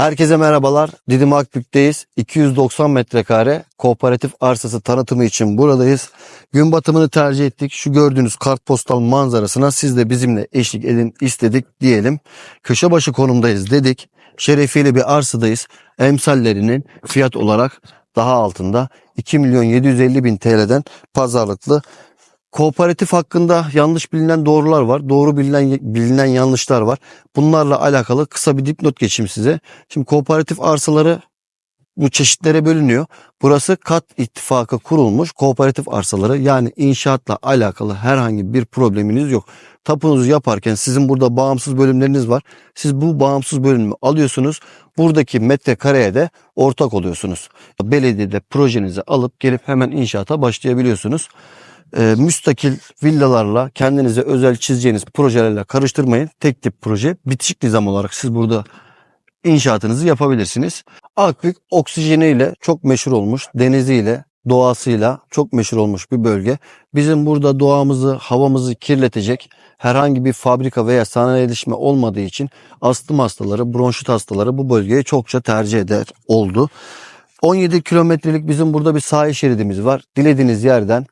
Herkese merhabalar. Didim Akbük'teyiz. 290 metrekare kooperatif arsası tanıtımı için buradayız. Gün batımını tercih ettik. Şu gördüğünüz kartpostal manzarasına siz de bizimle eşlik edin istedik diyelim. Köşebaşı konumdayız dedik. Şerefiyle bir arsadayız. Emsallerinin fiyat olarak daha altında 2 milyon 750 bin TL'den pazarlıklı Kooperatif hakkında yanlış bilinen doğrular var. Doğru bilinen bilinen yanlışlar var. Bunlarla alakalı kısa bir dipnot geçeyim size. Şimdi kooperatif arsaları bu çeşitlere bölünüyor. Burası kat ittifakı kurulmuş kooperatif arsaları yani inşaatla alakalı herhangi bir probleminiz yok. Tapunuzu yaparken sizin burada bağımsız bölümleriniz var. Siz bu bağımsız bölümü alıyorsunuz. Buradaki metrekareye de ortak oluyorsunuz. Belediyede projenizi alıp gelip hemen inşaata başlayabiliyorsunuz e, müstakil villalarla kendinize özel çizeceğiniz projelerle karıştırmayın. Tek tip proje bitişik nizam olarak siz burada inşaatınızı yapabilirsiniz. Akbük oksijeniyle çok meşhur olmuş, deniziyle, doğasıyla çok meşhur olmuş bir bölge. Bizim burada doğamızı, havamızı kirletecek herhangi bir fabrika veya sanayileşme olmadığı için astım hastaları, bronşit hastaları bu bölgeyi çokça tercih eder oldu. 17 kilometrelik bizim burada bir sahil şeridimiz var. Dilediğiniz yerden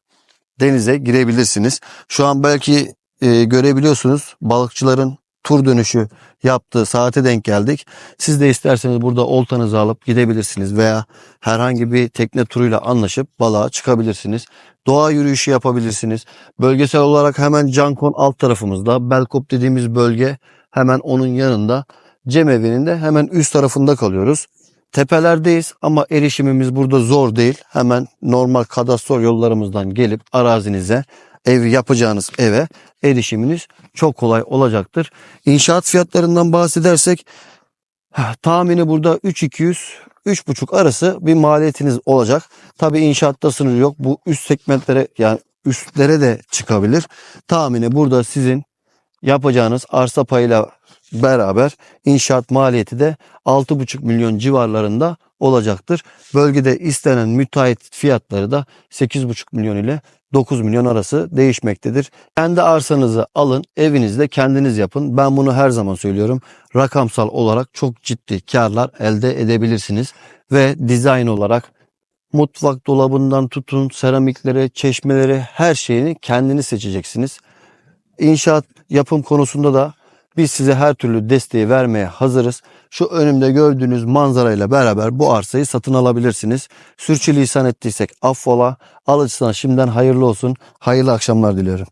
denize girebilirsiniz. Şu an belki e, görebiliyorsunuz balıkçıların tur dönüşü yaptığı saate denk geldik. Siz de isterseniz burada oltanızı alıp gidebilirsiniz veya herhangi bir tekne turuyla anlaşıp balığa çıkabilirsiniz. Doğa yürüyüşü yapabilirsiniz. Bölgesel olarak hemen Cankon alt tarafımızda Belkop dediğimiz bölge hemen onun yanında. Cemevi'nin de hemen üst tarafında kalıyoruz. Tepelerdeyiz ama erişimimiz burada zor değil. Hemen normal kadastro yollarımızdan gelip arazinize, ev yapacağınız eve erişiminiz çok kolay olacaktır. İnşaat fiyatlarından bahsedersek tahmini burada 3200 3,5 arası bir maliyetiniz olacak. Tabii inşaatta sınır yok. Bu üst segmentlere yani üstlere de çıkabilir. Tahmini burada sizin yapacağınız arsa payıyla beraber inşaat maliyeti de 6,5 milyon civarlarında olacaktır. Bölgede istenen müteahhit fiyatları da 8,5 milyon ile 9 milyon arası değişmektedir. Kendi arsanızı alın, evinizde kendiniz yapın. Ben bunu her zaman söylüyorum. Rakamsal olarak çok ciddi karlar elde edebilirsiniz ve dizayn olarak mutfak dolabından tutun seramiklere, çeşmelere her şeyini kendiniz seçeceksiniz. İnşaat yapım konusunda da biz size her türlü desteği vermeye hazırız. Şu önümde gördüğünüz manzarayla beraber bu arsayı satın alabilirsiniz. Sürçülisan ettiysek affola. Alıcısına şimdiden hayırlı olsun. Hayırlı akşamlar diliyorum.